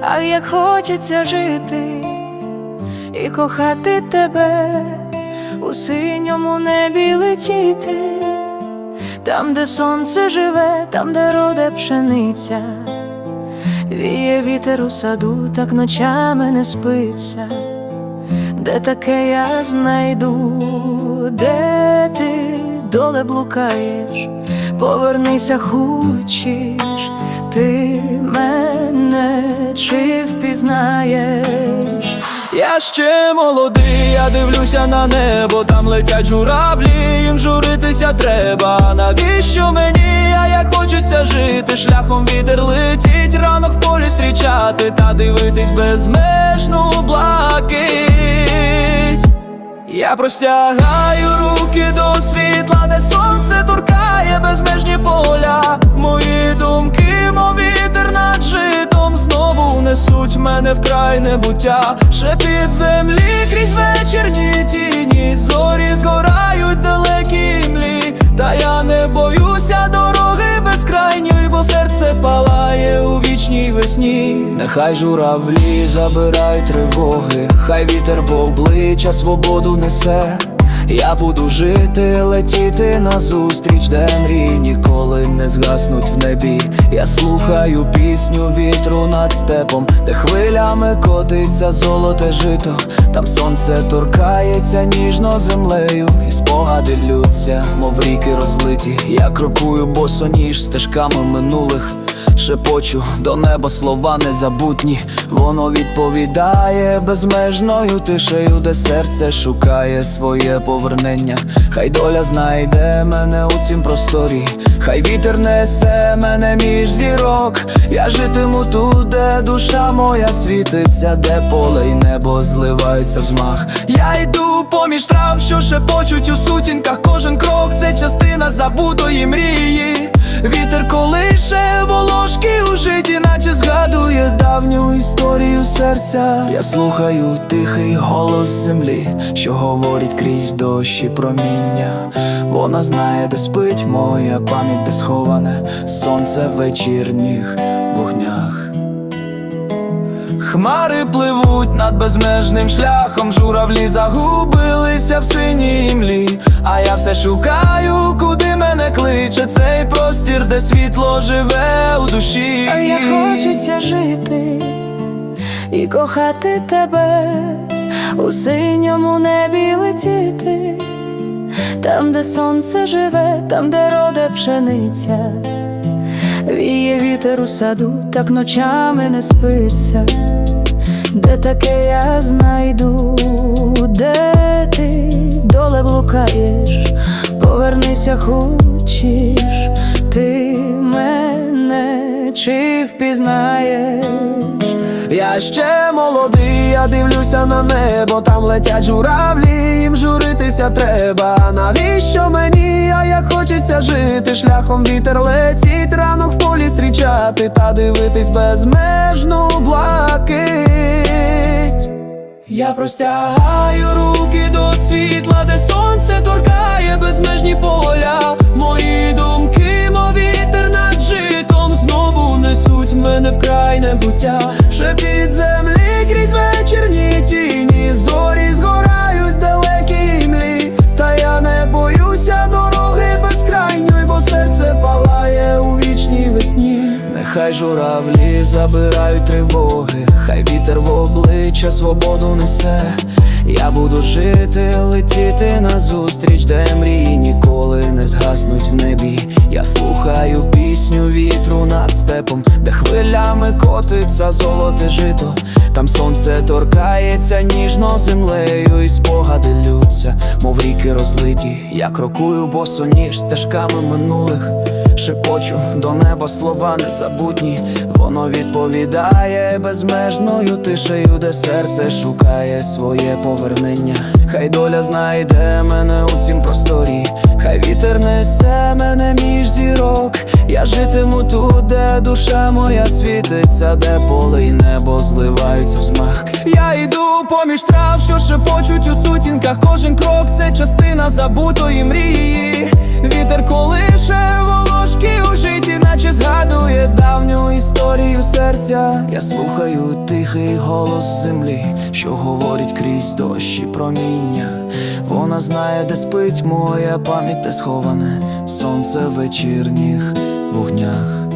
а як хочеться жити і кохати тебе, у синьому небі летіти, там, де сонце живе, там, де роде пшениця, віє вітер у саду, так ночами не спиться, де таке я знайду, де ти доле блукаєш, повернися хочеш, ти чи впізнаєш? Я ще молодий, я дивлюся на небо, там летять журавлі, їм журитися треба. Навіщо мені, а як хочеться жити? Шляхом вітер летіть, ранок в полі зустрічати та дивитись безмежну блакить. Я простягаю руки до світла, де сонце торкає безмежні поля. Мене в край небуття. Шепіт землі крізь вечірні тіні, зорі згорають далекі млі. Та я не боюся дороги безкрайньої, бо серце палає у вічній весні. Нехай журавлі забирають тривоги, хай вітер в обличчя свободу несе. Я буду жити, летіти назустріч, де мрії ніколи не згаснуть в небі. Я слухаю пісню вітру над степом, де хвилями котиться золоте жито, там сонце торкається ніжно землею, і спогади лються, мов ріки розлиті. Я крокую босоніж стежками минулих. Шепочу до неба слова незабутні, воно відповідає безмежною тишею, де серце шукає своє повернення. Хай доля знайде мене у цім просторі, хай вітер несе мене між зірок. Я житиму тут, де душа моя світиться, де поле й небо зливаються в змах. Я йду поміж трав, що шепочуть у сутінках. Кожен крок це частина забутої мрії. Вітер колише волошки у житті, наче згадує давню історію серця. Я слухаю тихий голос землі, що говорить крізь дощі проміння. Вона знає, де спить моя пам'ять, де сховане сонце вечірніх. Хмари пливуть над безмежним шляхом, журавлі загубилися в синій млі, а я все шукаю, куди мене кличе цей простір, де світло живе у душі. А як хочеться жити і кохати тебе, у синьому небі летіти, там, де сонце живе, там, де роде пшениця, віє вітер у саду, так ночами не спиться, де таке я знайду, де ти доле блукаєш, повернися хочеш, ти мене чи впізнаєш? Я ще молодий, я дивлюся на небо, там летять журавлі, їм журитися треба. Навіщо мені, а як хочеться жити? Шляхом вітер летить, ранок в полі зустрічати та дивитись безмежну блакить. Я простягаю руки до світла, де сонце торкає журавлі забирають тривоги, хай вітер в обличчя свободу несе. Я буду жити, летіти назустріч, де мрії ніколи не згаснуть в небі. Я слухаю пісню вітру над степом, де хвилями котиться золоте жито. Там сонце торкається ніжно землею, і спогади ріки розлиті. Я крокую босоніж стежками минулих. Шепочу до неба слова незабутні, воно відповідає безмежною тишею, де серце шукає своє повернення. Хай доля знайде мене у цім просторі, хай вітер несе мене між зірок. Я житиму тут, де душа моя світиться, де поле й небо зливаються в змах. Я йду поміж трав, що шепочуть у сутінках. Кожен крок це частина забутої мрії. Вітер колише волошки у житті, наче згадує давню історію серця, я слухаю тихий голос землі, що говорить крізь дощі проміння. Вона знає, де спить моя пам'ять, де сховане сонце вечірніх вогнях.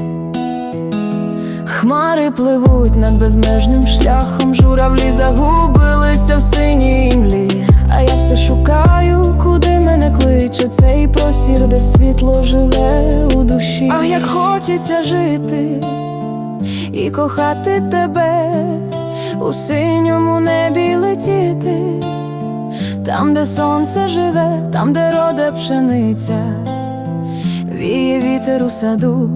Хмари пливуть над безмежним шляхом, журавлі загубилися в синій імлі. А я все шукаю, куди мене кличе цей простір, де світло живе у душі. А як хочеться жити і кохати тебе, у синьому небі летіти, там, де сонце живе, там, де роде пшениця, віє вітер у саду,